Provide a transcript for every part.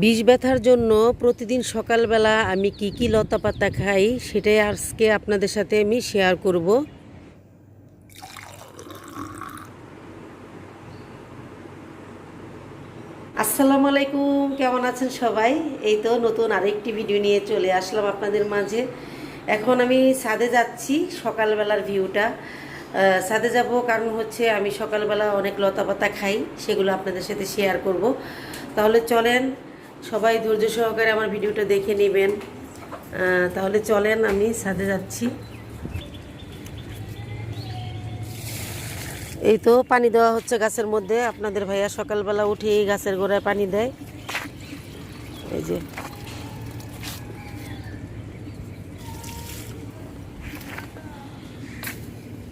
বিষ ব্যথার জন্য প্রতিদিন সকালবেলা আমি কি কি লতা পাতা খাই সেটাই আজকে আপনাদের সাথে আমি শেয়ার করব। আসসালামু আলাইকুম, কেমন আছেন সবাই? এই তো নতুন আরেকটি ভিডিও নিয়ে চলে আসলাম আপনাদের মাঝে। এখন আমি ছাদে যাচ্ছি সকালবেলার ভিউটা ছাদে যাব কারণ হচ্ছে আমি সকালবেলা অনেক লতা পাতা খাই, সেগুলো আপনাদের সাথে শেয়ার করব। তাহলে চলেন সবাই ধৈর্য সহকারে আমার ভিডিওটা দেখে নেবেন। তাহলে চলেন, আমি সাথে যাচ্ছি। এই তো পানি দেওয়া হচ্ছে গাছের মধ্যে। আপনাদের ভাইয়া সকালবেলা উঠে এই গাছের গোড়ায় পানি দেয়। এই যে।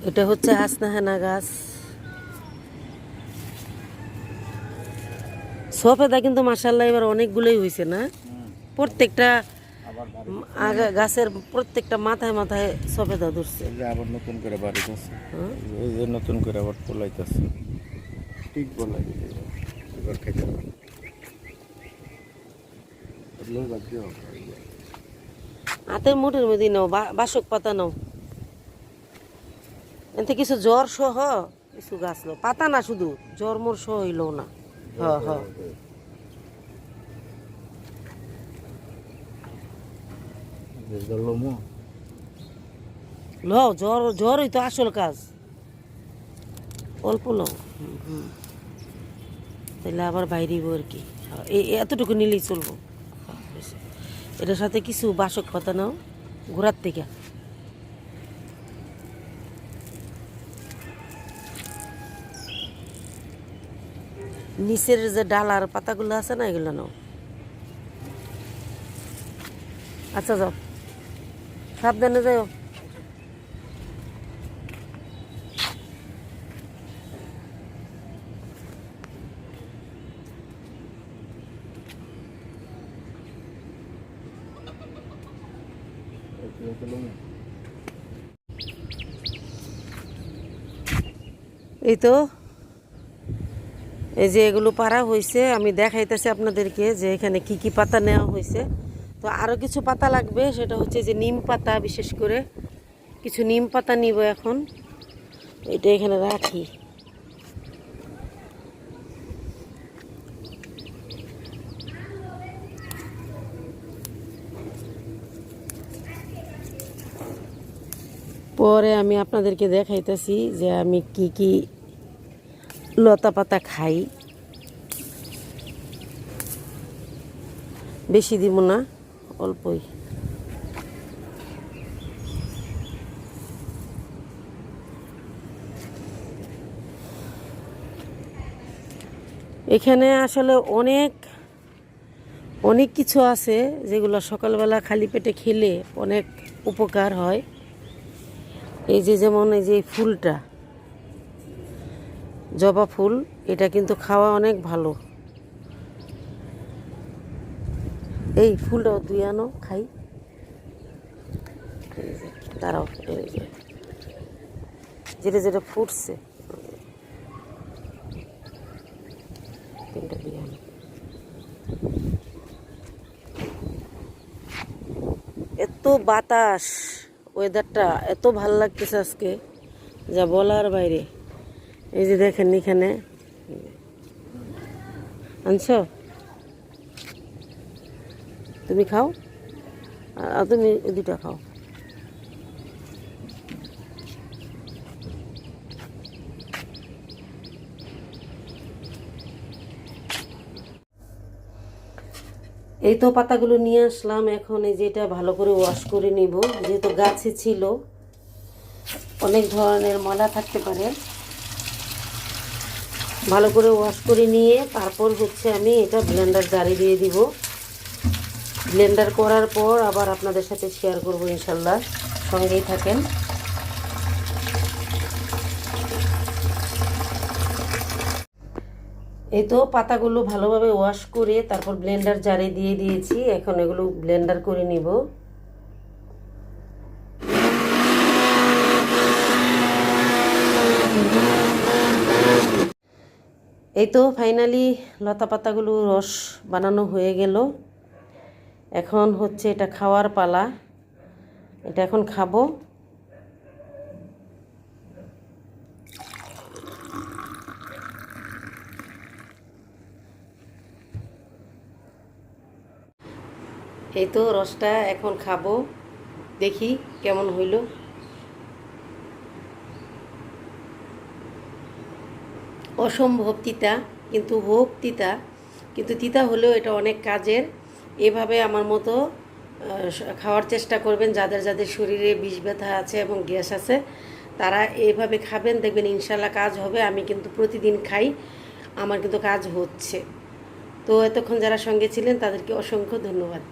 এটা হচ্ছে হাসনাহানা গাছ। সফেদা কিন্তু মাসাল্লাহ এবার অনেকগুলোই হয়েছে না? প্রত্যেকটা গাছের প্রত্যেকটা মাথায় মাথায় সফেদা ধরছে। আবার নতুন করে বাড়ি করছে হ্যাঁ? এই যে নতুন করে আবার পোলাইতেছে। ঠিক বলাই এবার খেতে। হাতের মুঠের মধ্যে নাও বাসক পাতা নাও। এতে কিছু জ্বর সহ কিছু গাছ পাতা না শুধু জ্বর মোর সহ হইল না। হ যে ল জ্বর জ্বরই তো আসল কাজ। অল্প লো। তাহলে আবার বাইরেব আর কি। হ্যাঁ, এতটুকু নিলেই চলবো। হ্যাঁ, এটার সাথে কিছু বাসক পাতা নাও ঘোরার থেকে। নিচের যে ডালার পাতাগুলো আছে না এগুলো নাও। আচ্ছা যাও। সাবধানে যাও। এই তো। এই যে এগুলো পারা হয়েছে আমি দেখাইতেছি আপনাদেরকে যে এখানে কি কি পাতা নেওয়া হয়েছে তো আরও কিছু পাতা লাগবে, সেটা হচ্ছে যে নিম পাতা, বিশেষ করে কিছু নিম পাতা নিব এখন। এটা এখানে রাখি। পরে আমি আপনাদেরকে দেখাইতেছি যে আমি কি কি লতা পাতা খাই। বেশি দিব না, অল্পই। এখানে আসলে অনেক অনেক কিছু আছে যেগুলো সকালবেলা খালি পেটে খেলে অনেক উপকার হয়। এই যে যেমন এই যে ফুলটা জবা ফুল, এটা কিন্তু খাওয়া অনেক ভালো। এই ফুলটাও দুই আনো, খাই। এই যেটা যেটা ফুটছে। এত বাতাস ওয়েদারটা এত ভালো লাগতেছে আজকে, যা বলার বাইরে। এই যে দেখেন এখানে। আনছো? তুমি খাও? আর তুমি দুটা খাও। এই তো পাতাগুলো নিয়ে আসলাম। এখন এই যে এটা ভালো করে ওয়াশ করে নিব। যেহেতু গাছে ছিল, অনেক ধরনের ময়লা থাকতে পারে। ভালো করে ওয়াশ করে নিয়ে তারপর হচ্ছে আমি এটা ব্লেন্ডার জারি দিয়ে দিব। ব্লেন্ডার করার পর আবার আপনাদের সাথে শেয়ার করব ইনশাল্লাহ। সঙ্গেই থাকেন। এই তো পাতাগুলো ভালোভাবে ওয়াশ করে তারপর ব্লেন্ডার জারে দিয়ে দিয়েছি। এখন এগুলো ব্লেন্ডার করে নিব। এই তো ফাইনালি লতা পাতাগুলো রস বানানো হয়ে গেল। এখন হচ্ছে এটা খাওয়ার পালা। এটা এখন খাব। এই তো রসটা এখন খাব। দেখি কেমন হইল। অসম্ভব তিতা কিন্তু হোক তিতা কিন্তু তিতা হলেও এটা অনেক কাজের। এভাবে আমার মতো খাওয়ার চেষ্টা করবেন যাদের যাদের শরীরে বিষ ব্যথা আছে এবং গ্যাস আছে, তারা এভাবে খাবেন, দেখবেন ইনশাল্লাহ কাজ হবে। আমি কিন্তু প্রতিদিন খাই, আমার কিন্তু কাজ হচ্ছে। তো এতক্ষণ যারা সঙ্গে ছিলেন তাদেরকে অসংখ্য ধন্যবাদ।